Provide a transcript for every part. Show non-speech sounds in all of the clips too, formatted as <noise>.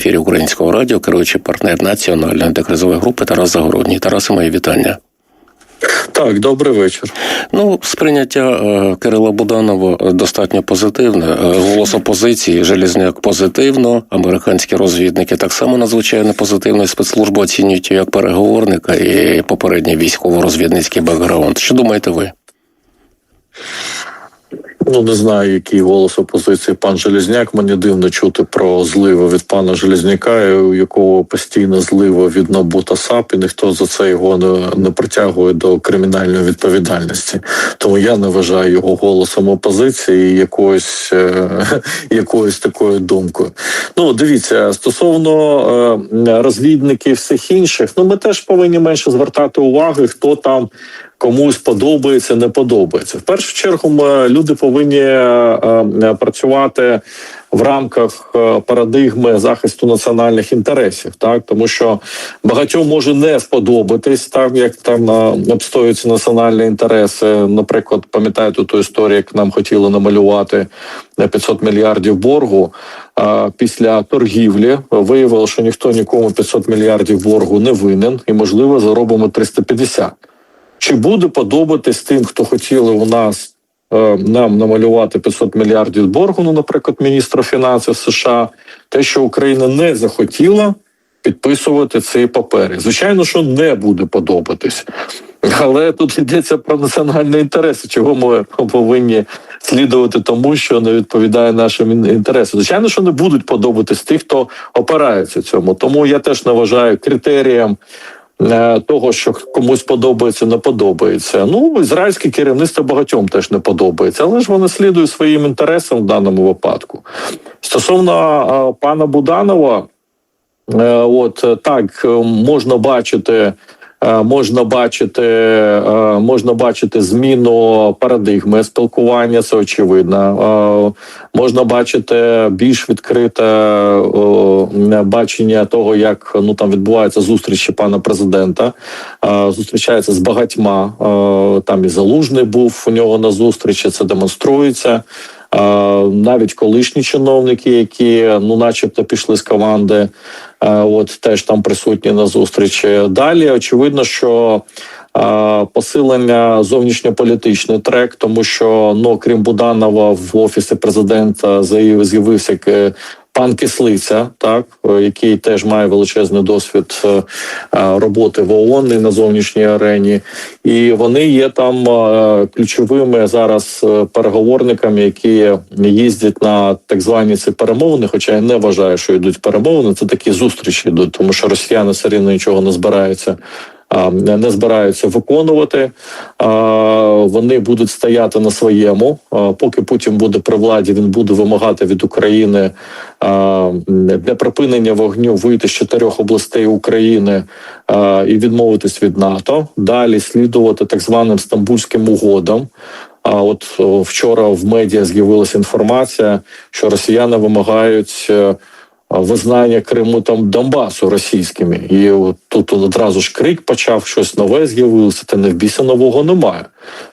ефірі Українського радіо, керуючий партнер національної антикризової групи Тарас Загородній. Тарасе, мої вітання. Так, добрий вечір. Ну, сприйняття е, Кирила Буданова достатньо позитивне. Е, Голос опозиції Желізняк позитивно. Американські розвідники так само надзвичайно позитивно. І Спецслужби оцінюють як переговорника і попередній військово-розвідницький бекграунд. Що думаєте ви? Ну не знаю, який голос опозиції пан Железняк. Мені дивно чути про зливи від пана Железняка, у якого постійно злива від НАБУ та САП, і ніхто за це його не, не притягує до кримінальної відповідальності. Тому я не вважаю його голосом опозиції якоюсь е, <laughs> якоюсь такою думкою. Ну дивіться, стосовно е, розвідників всіх інших, ну ми теж повинні менше звертати уваги, хто там комусь подобається, не подобається. В першу чергу люди повинні е, е, працювати в рамках е, парадигми захисту національних інтересів, так тому що багатьом може не сподобатись, так як там обстоюються національні інтереси. Наприклад, пам'ятаєте ту історію, як нам хотіли намалювати на 500 мільярдів боргу. Після торгівлі виявило, що ніхто нікому 500 мільярдів боргу не винен, і можливо заробимо 350. Чи буде подобатись тим, хто хотіли у нас е, нам намалювати 500 мільярдів боргу, ну, наприклад, міністра фінансів США, те, що Україна не захотіла підписувати ці папери? Звичайно, що не буде подобатись. Але тут йдеться про національні інтереси, чого ми повинні слідувати тому, що не відповідає нашим інтересам. Звичайно, що не будуть подобатись тих, хто опирається цьому. Тому я теж критерієм е, того, що комусь подобається, не подобається. Ну, ізраїльське керівництво багатьом теж не подобається, але ж вони слідують своїм інтересам в даному випадку. Стосовно е, пана Буданова, е, от е, так е, можна бачити. Е, Можна бачити, е, можна бачити зміну парадигми спілкування, це очевидно. Е, Можна бачити більш відкрите бачення того, як ну там відбуваються зустрічі пана президента. Зустрічається з багатьма. Там і залужний був у нього на зустрічі. Це демонструється. Навіть колишні чиновники, які ну, начебто, пішли з команди, от теж там присутні на зустрічі. Далі очевидно, що посилення зовнішньополітичний трек, тому що ну крім Буданова в офісі президента з'явився е, пан Кислиця, так е, який теж має величезний досвід е, е, роботи в ООН і на зовнішній арені, і вони є там ключовими зараз переговорниками, які їздять на так звані ці перемовини. Хоча я не вважаю, що йдуть перемовини. Це такі зустрічі йдуть, тому що росіяни все рівно нічого не збираються. Не збираються виконувати, вони будуть стояти на своєму. Поки Путін буде при владі, він буде вимагати від України для припинення вогню вийти з чотирьох областей України і відмовитись від НАТО. Далі слідувати так званим стамбульським угодам. А от вчора в медіа з'явилася інформація, що росіяни вимагають. Е, Визнання Криму там Донбасу російськими, і от тут одразу ж крик почав щось нове з'явилося. Та не в біса нового немає.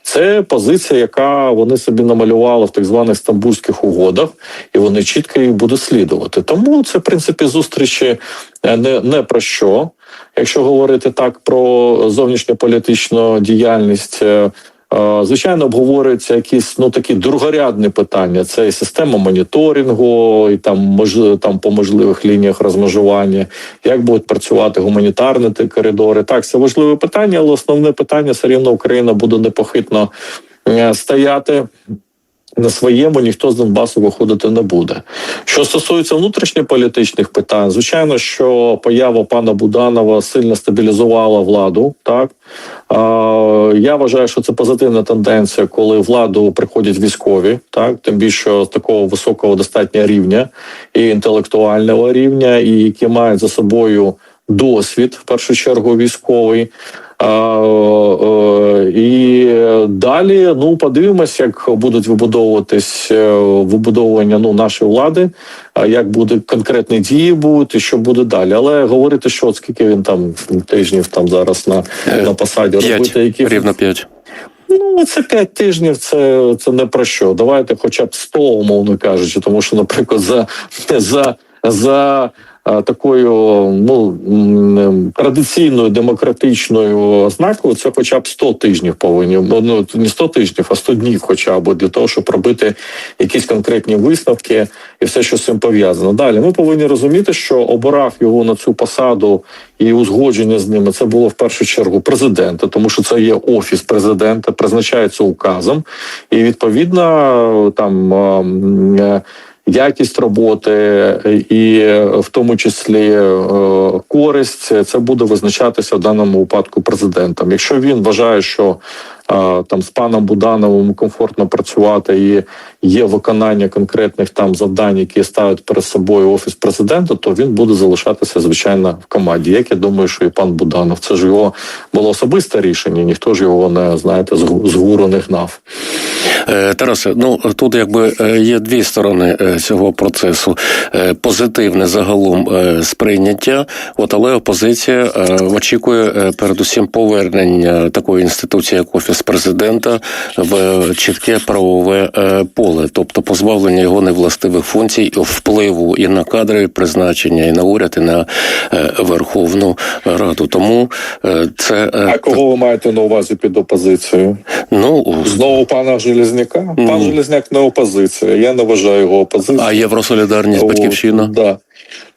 Це позиція, яка вони собі намалювали в так званих стамбульських угодах, і вони чітко їх будуть слідувати. Тому це в принципі зустрічі е, не, не про що. Якщо говорити так про зовнішньополітичну діяльність. Звичайно, обговорюються якісь ну такі другорядні питання. Це і система моніторингу, і там мож, там по можливих лініях розмежування, як будуть працювати гуманітарні ті коридори. Так, це важливе питання, але основне питання все рівно Україна буде непохитно е, стояти. На своєму ніхто з Донбасу виходити не буде. Що стосується внутрішньополітичних питань, звичайно, що поява пана Буданова сильно стабілізувала владу. Так а, я вважаю, що це позитивна тенденція, коли владу приходять військові, так тим більше з такого високого достатньо рівня і інтелектуального рівня, і які мають за собою досвід, в першу чергу, військовий. А, е, і далі ну подивимось, як будуть вибудовуватись е, вибудовування ну нашої влади, як буде конкретні дії будуть і що буде далі. Але говорити, що скільки він там тижнів там зараз на, на посаді П'ять, робити, які рівно п'ять. Ну, це 5 тижнів, це, це не про що. Давайте хоча б 100, умовно кажучи, тому що, наприклад, за, за, за е, такою ну традиційною демократичною ознакою, це хоча б 100 тижнів повинні ну не 100 тижнів, а 100 днів, хоча б для того, щоб робити якісь конкретні висновки і все, що з цим пов'язано. Далі ми повинні розуміти, що обирав його на цю посаду і узгодження з ними це було в першу чергу президента, тому що це є офіс президента, призначається указом, і відповідно там. Е, е, Якість роботи і е, в тому числі е, користь це буде визначатися в даному випадку президентом. Якщо він вважає, що е, там з паном Будановим комфортно працювати і є виконання конкретних там завдань, які ставить перед собою офіс президента, то він буде залишатися звичайно в команді. Як я думаю, що і пан Буданов, це ж його було особисте рішення. Ніхто ж його не знаєте з гуру не гнав. Е, Тарасе, ну тут якби е, є дві сторони е, цього процесу: позитивне загалом сприйняття, от але опозиція очікує передусім повернення такої інституції, як офіс президента, в чітке правове е, поле, тобто позбавлення його невластивих функцій, впливу і на кадри призначення, і на уряд, і на е, Верховну Раду. Тому е, це А кого ви маєте на увазі під опозицією? ну Знову пана Железняка? Пан Железняк не опозиція. Я не вважаю його опозицією. а Євросолідарність, батьківщина. Да.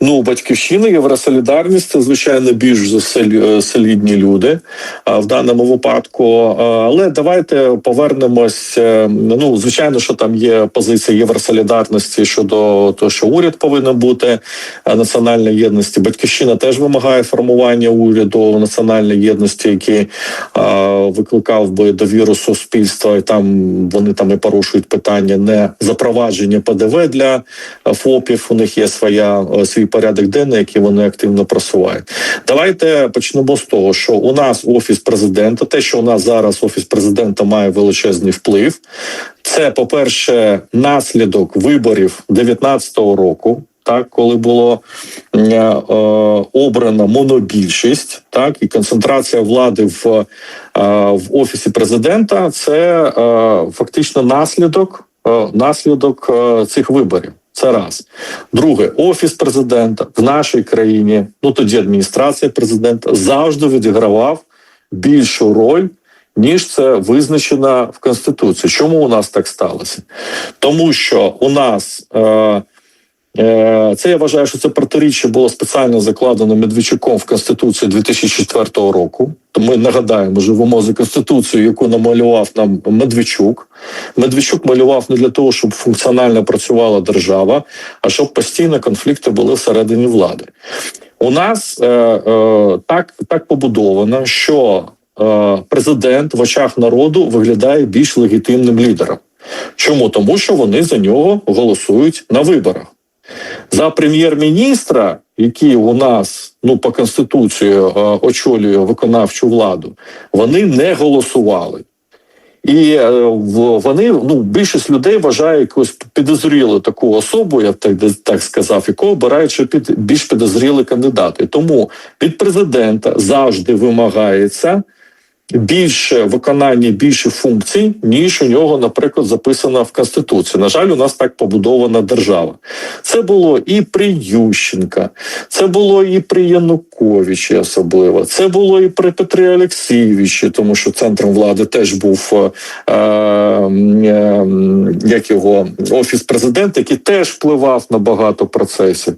Ну, батьківщина, Євросолідарність це звичайно більш е, солідні люди в даному випадку. Але давайте повернемось. е, Ну, звичайно, що там є позиція Євросолідарності щодо того, що уряд повинен бути національної єдності. Батьківщина теж вимагає формування уряду національної єдності, який викликав би довіру суспільства, і там вони там і порушують питання не запровадження ПДВ для ФОПів. У них є своя свій порядок денний, який вони активно просувають. Давайте почнемо з того, що у нас офіс президента, те, що у нас зараз офіс президента має величезний вплив. Це, по-перше, наслідок виборів 19-го року. Так, коли було е, обрана монобільшість, так і концентрація влади в, е, в офісі президента, це е, фактично наслідок, е, наслідок е, цих виборів. Це раз. Друге, офіс президента в нашій країні, ну тоді адміністрація президента завжди відігравав більшу роль. Ніж це визначено в конституції. Чому у нас так сталося? Тому що у нас е, Це я вважаю, що це протиріччя було спеціально закладено Медведчуком в Конституції 2004 року. То ми нагадаємо, живемо за конституцією, яку намалював нам Медведчук. Медведчук малював не для того, щоб функціонально працювала держава, а щоб постійно конфлікти були всередині влади. У нас е, е, так, так побудовано, що е, президент в очах народу виглядає більш легітимним лідером. Чому? Тому що вони за нього голосують на виборах. За прем'єр-міністра, який у нас ну по конституції е, очолює виконавчу владу, вони не голосували. І е, вони ну більшість людей вважає якусь підозрілу таку особу, я так, так сказав, якого обирають що під більш підозрілі кандидати. Тому від президента завжди вимагається більше виконання більше функцій, ніж у нього, наприклад, записано в конституції. На жаль, у нас так побудована держава. Це було і при Ющенка, це було і при Януковичі, особливо. Це було і при Петрі Олексійовичі, тому що центром влади теж був е, е, як його офіс президента, який теж впливав на багато процесів.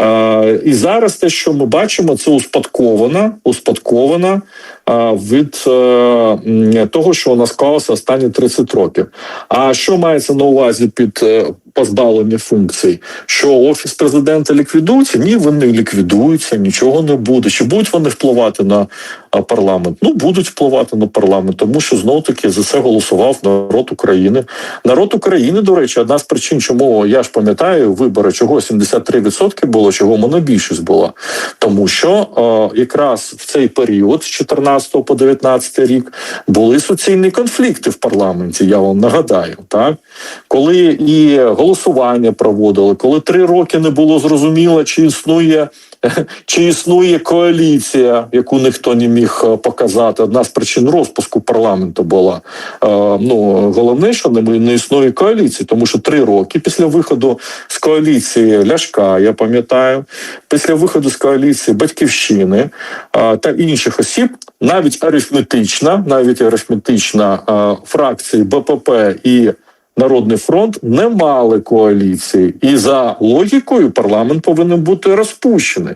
Е, і зараз те, що ми бачимо, це успадкована, успадкована від е, того, що вона склалася останні 30 років. А що мається на увазі під е, позбавлення функцій? Що офіс президента ліквідується? Ні, вони ліквідуються, нічого не буде. Чи будуть вони впливати на парламент? Ну будуть впливати на парламент, тому що знов таки за це голосував народ України. Народ України, до речі, одна з причин, чому я ж пам'ятаю вибори, чого 73% було, чого монобільшість була, тому що е, якраз в цей період з 14 по 19 рік були суцільні конфлікти в парламенті. Я вам нагадаю, так коли і голосування проводили, коли три роки не було зрозуміло, чи існує. <laughs> Чи існує коаліція, яку ніхто не міг міг е, показати. Одна з причин розпуску парламенту була е, ну головне, що не, існує коаліції, тому що три роки після виходу з коаліції Ляшка, я пам'ятаю, після виходу з коаліції Батьківщини е, та інших осіб, навіть арифметична, навіть арифметична фракції БПП і Народний фронт не мали коаліції, і за логікою парламент повинен бути розпущений.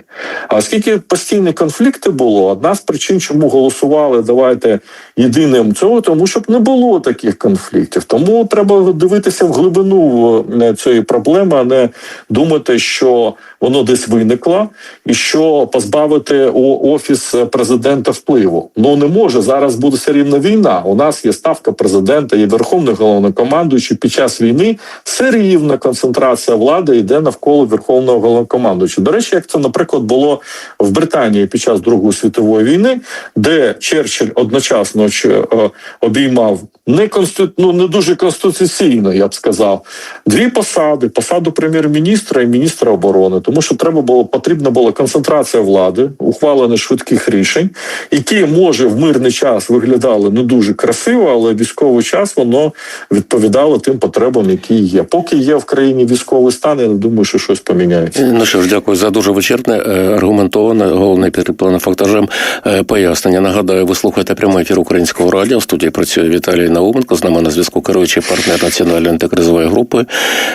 А оскільки постійні конфлікти було, одна з причин, чому голосували, давайте єдиним цього, тому щоб не було таких конфліктів. Тому треба дивитися в глибину е, цієї проблеми, а не думати, що воно десь виникло, і що позбавити офіс президента впливу. Ну не може зараз буде все рівно війна. У нас є ставка президента, є верховний головнокомандуючий. Під час війни все рівно концентрація влади йде навколо верховного головнокомандуючого. До речі, як це, наприклад, було в Британії під час Другої світової війни, де Черчилль одночасно е, обіймав не конститу... ну, не дуже конституційно, я б сказав, дві посади: посаду прем'єр-міністра і міністра оборони, тому що треба було потрібна була концентрація влади, ухвалення швидких рішень, які може в мирний час виглядали не дуже красиво, але військовий час воно відповідало тим потребам, які є. Поки є в країні військовий стан, я не думаю, що щось поміняється. Ну що ж, дякую за дуже вичерпне, е, аргументоване, головне підкріплене фактажем е, пояснення. Нагадаю, ви слухаєте прямий ефір українського радіо. В студії працює Віталій Науменко. З нами на зв'язку керуючий партнер національної антикризової групи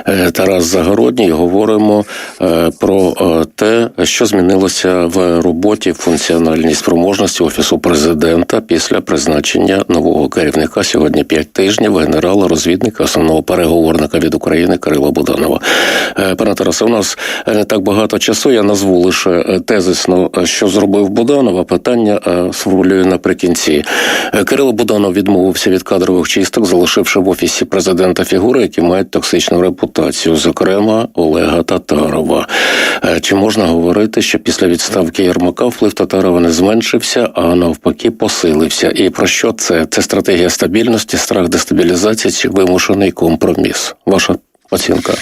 е, Тарас Загородній. Говоримо про е, те, що змінилося в роботі функціональній спроможності офісу президента після призначення нового керівника сьогодні п'ять тижнів генерала розвідника основного переговорника від України Кирила Буданова. Е, Пане Тарасе, у нас не так багато часу. Я назву лише е, тезисно, що зробив Буданов, а питання сформулюю наприкінці. Кирило Буданов відмовився від кадрових чисток, залишивши в офісі президента фігури, які мають токсичну репутацію, зокрема Олега Татарова. Е, Чи можна говорити, що після відставки Єрмака вплив Татарова не зменшився, а навпаки посилився? І про що це? Це стратегія стабільності, страх дестабілізації чи вимушений компроміс? Ваша оцінка?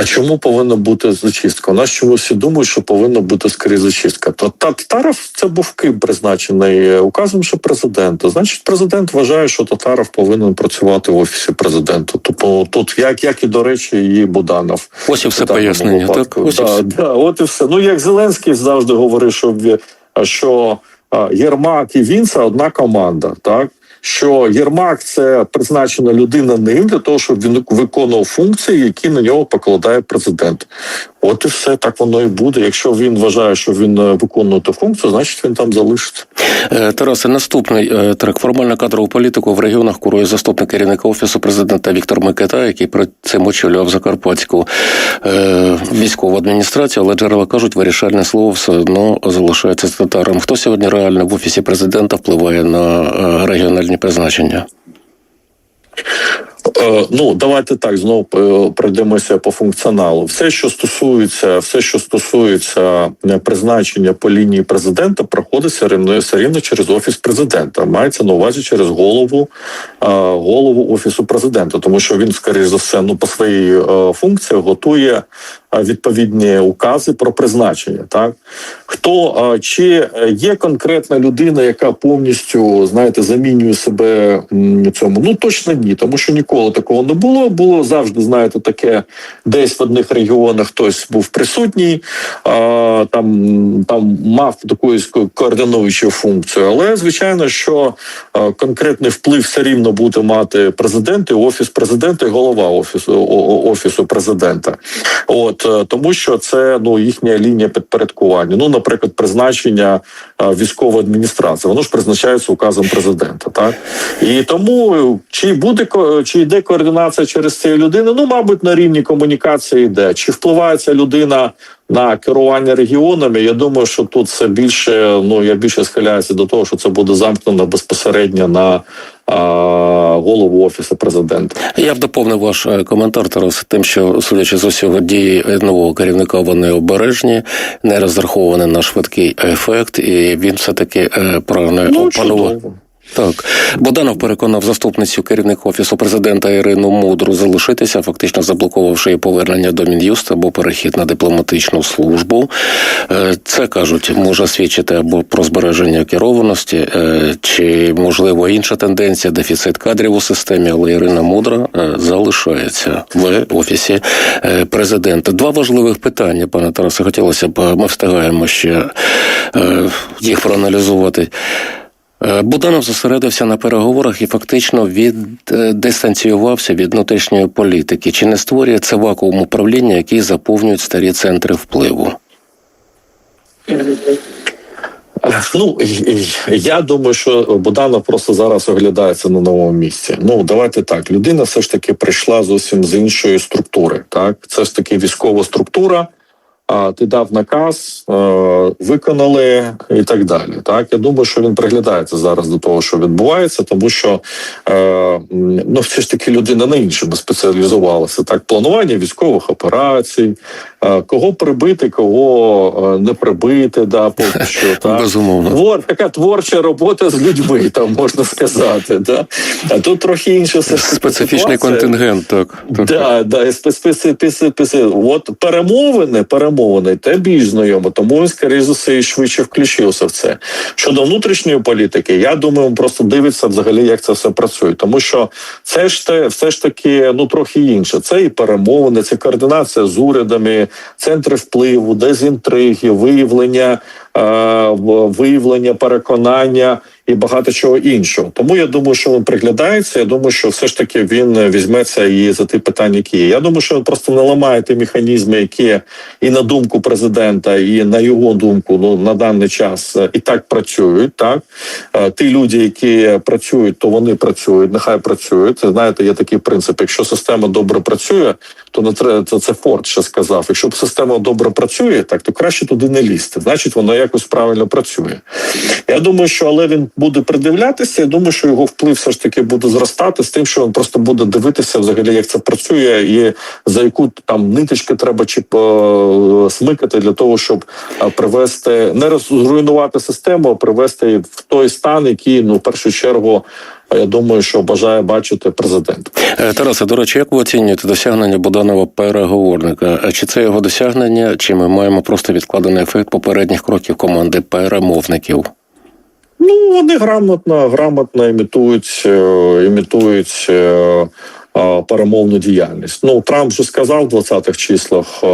А чому повинна бути зачистка? У нас чомусь всі думають, що повинна бути скоріше зачистка. То Татаров це був ким призначений е, указом ще президента. Значить, президент вважає, що Татаров повинен працювати в офісі президента. Тобто тут, як, як і до речі, і Буданов. Ось і все пояснення. Так, ось і да, все. да, от і все. Ну як Зеленський завжди говорив, що, в- що Єрмак і він це одна команда, так. Що Єрмак це призначена людина ним для того, щоб він виконував функції, які на нього покладає президент. От і все так воно і буде. Якщо він вважає, що він е, виконує ту функцію, значить він там залишиться. Е, Тарасе, наступний е, трек. Формальна кадрову політику в регіонах курує заступник керівника офісу президента Віктор Микита, який при цим очолював Закарпатську військову адміністрацію, але джерела кажуть, вирішальне слово все одно залишається з татаром. Хто сьогодні реально в офісі президента впливає на регіональні призначення? Е, Ну, давайте так знову е, пройдемося по функціоналу. Все, що стосується, все, що стосується е, призначення по лінії президента, проходить все рівно, через офіс президента. Мається на увазі через голову голову офісу президента, тому що він, скоріш за все, ну по своїй функції готує відповідні укази про призначення. Так хто е, чи є конкретна людина, яка повністю знаєте замінює себе цьому? Ну точно ні, тому що ніколи такого не було. Було завжди, знаєте, таке десь в одних регіонах хтось був присутній, там, там мав таку координуючу функцію. Але звичайно, що е, конкретний вплив все рівно буде мати президент і офіс президента, і голова офісу офісу президента. От е, тому, що це ну їхня лінія підпорядкування. Ну, наприклад, призначення е, військової адміністрації, воно ж призначається указом президента. Так і тому е, чи буде чи йде координація через цієї людини? Ну, мабуть, на рівні комунікації йде. Чи впливає ця людина на керування регіонами? Я думаю, що тут це більше. Ну я більше схиляюся до того, що це буде замкнено безпосередньо на голову офісу президента. Я б доповнив ваш е, коментар Тарас тим, що судячи з усього дії нового керівника, вони обережні, не розраховані на швидкий ефект, і він все таки прагне Ну опанувати. Так, Боданов переконав заступницю керівника офісу президента Ірину Мудру залишитися, фактично заблокувавши її повернення до Мін'юст або перехід на дипломатичну службу. Е, Це кажуть, може свідчити або про збереження керованості, е, чи можливо інша тенденція, дефіцит кадрів у системі, але Ірина Мудра е, залишається в офісі президента. Два важливих питання, пане Тарасе, хотілося б. Ми встигаємо ще їх проаналізувати. Е, Буданов зосередився на переговорах і фактично від е, дистанціювався від внутрішньої політики. Чи не створює це вакуум управління, який заповнюють старі центри впливу? Ну і- і я думаю, що Буданов просто зараз оглядається на новому місці. Ну давайте так. Людина все ж таки прийшла зовсім з іншої структури. Так, це ж таки військова структура. А ти дав наказ, е, виконали і так далі. Так я думаю, що він приглядається зараз до того, що відбувається, тому що е, ну все ж таки людина на іншому спеціалізувалася. Так, планування військових операцій, кого прибити, кого е, не прибити, да поки що <laughs> так. Безумовно. Твор, така творча робота з людьми, там можна сказати. Да? А тут трохи інша все Специфічний контингент, так. так. Да, да, і спе- спе- спе- спе- спе- От перемовини, перемовини, те більш знайомо, тому він, скоріш за все, швидше включився в це. Щодо внутрішньої політики, я думаю, він просто дивиться взагалі, як це все працює. Тому що це ж те, все ж таки ну трохи інше. Це і перемовини, це координація з урядами, центри впливу, дезінтриги, виявлення, е, виявлення переконання і багато чого іншого. Тому я думаю, що він приглядається. Я думаю, що все ж таки він візьметься і за ті питання, які є. Я думаю, що він просто не ламає ті механізми, які і на думку президента, і на його думку, ну на даний час е, і так працюють. Так Е, ті люди, які працюють, то вони працюють. Нехай працюють. Знаєте, є такий принцип: якщо система добре працює, то не треба це, це Форд ще сказав. Якщо система добре працює, так то краще туди не лізти. Значить, вона якось правильно працює. Я думаю, що але він буде придивлятися. Я думаю, що його вплив все ж таки буде зростати з тим, що він просто буде дивитися взагалі, як це працює, і за яку там ниточки треба чи е, смикати для того, щоб е, привести не розруйнувати систему, а привести в той стан, який ну в першу чергу. е, Я думаю, що бажає бачити президент. Е, Тарасе, до речі, як ви оцінюєте досягнення Буданова переговорника? Чи це його досягнення, чи ми маємо просто відкладений ефект попередніх кроків команди перемовників? Ну, вони грамотно, грамотно імітують, е, імітують е, е, перемовну діяльність. Ну, Трамп вже сказав в 20-х числах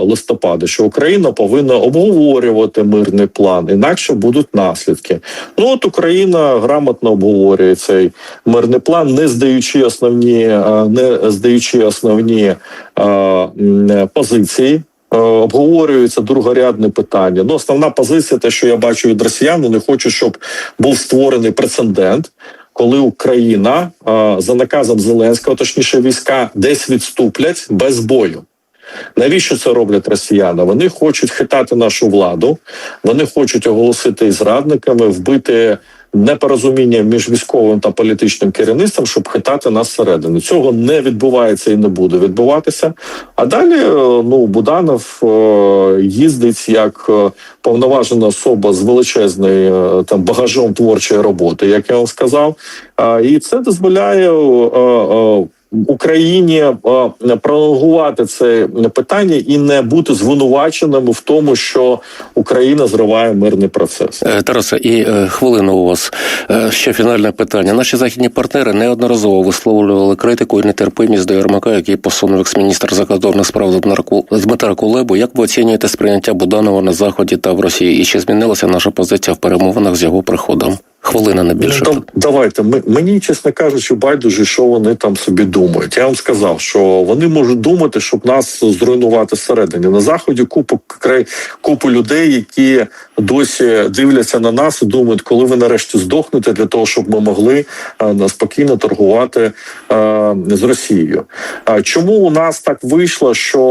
листопада, що Україна повинна обговорювати мирний план, інакше будуть наслідки. Ну от Україна грамотно обговорює цей мирний план, не здаючи основні, не здаючи основні позиції. Е, Обговорюється другорядне питання. Ну, основна позиція, те, що я бачу від росіян, вони хочуть, щоб був створений прецедент, коли Україна е, за наказом Зеленського, точніше війська, десь відступлять без бою. Навіщо це роблять росіяни? Вони хочуть хитати нашу владу, вони хочуть оголосити зрадниками, вбити непорозуміння між військовим та політичним керівництвом, щоб хитати нас всередину. Цього не відбувається і не буде відбуватися. А далі е, ну Буданов е, їздить як е, повноважена особа з величезною там багажом творчої роботи, як я вам сказав. І це дозволяє. Україні е, пролонгувати це питання і не бути звинуваченими в тому, що Україна зриває мирний процес. Е, Тарасе, і е, хвилину у вас ще фінальне питання. Наші західні партнери неодноразово висловлювали критику і нетерпимість до Єрмака, який посунув екс-міністр закордонних справ Дмитра Кулебу. Як ви оцінюєте сприйняття Буданова на заході та в Росії? І чи змінилася наша позиція в перемовинах з його приходом? Хвилина не більше. Ну, да- давайте ми мені, чесно кажучи, байдуже, що вони там собі думають. Я вам сказав, що вони можуть думати, щоб нас зруйнувати всередині. На заході купу край купу людей, які досі дивляться на нас і думають, коли ви нарешті здохнете для того, щоб ми могли е, спокійно торгувати е, з Росією. А чому у нас так вийшло, що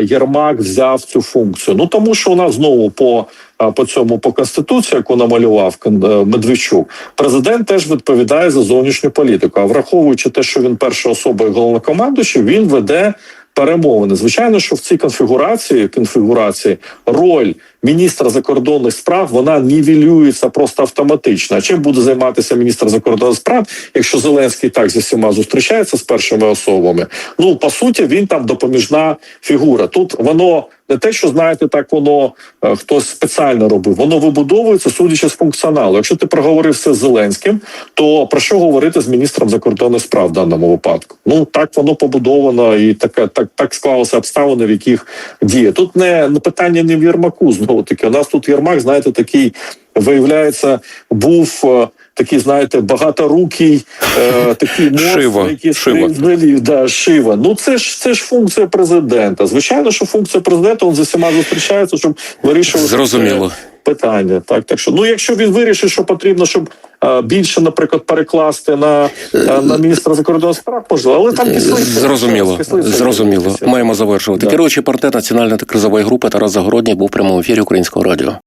е, Єрмак взяв цю функцію? Ну тому що у нас знову по по цьому по конституції, яку намалював е, Медведчук, президент теж відповідає за зовнішню політику. А враховуючи те, що він перша особа і головнокомандуючий, він веде перемовини. Звичайно, що в цій конфігурації конфігурації роль міністра закордонних справ вона нівелюється просто автоматично. А чим буде займатися міністр закордонних справ, якщо Зеленський так зі всіма зустрічається з першими особами? Ну по суті, він там допоміжна фігура. Тут воно не те, що знаєте, так воно е, хтось спеціально робив. Воно вибудовується судячи з функціоналу. Якщо ти проговорив все з Зеленським, то про що говорити з міністром закордонних справ в даному випадку? Ну так воно побудовано і таке так, так склалися обставини, в яких діє. Тут не, питання не в Єрмаку. Знову таки, у нас тут Єрмак, знаєте, такий виявляється, був. Е, Такий, знаєте, багаторукий, е, такий Шива, який взагалі, да, шива. Ну це ж це ж функція президента. Звичайно, що функція президента він з усіма зустрічається, щоб вирішувати Зрозуміло. питання. Так, так що ну, якщо він вирішить, що потрібно, щоб е, більше, наприклад, перекласти на, е, на міністра закордонних справ, можливо, але там кислиця. Зрозуміло, Кислиця. зрозуміло. Маємо завершувати. Да. Керуючий партнер національної та кризової групи Тарас Загородній був в прямому ефірі Українського радіо.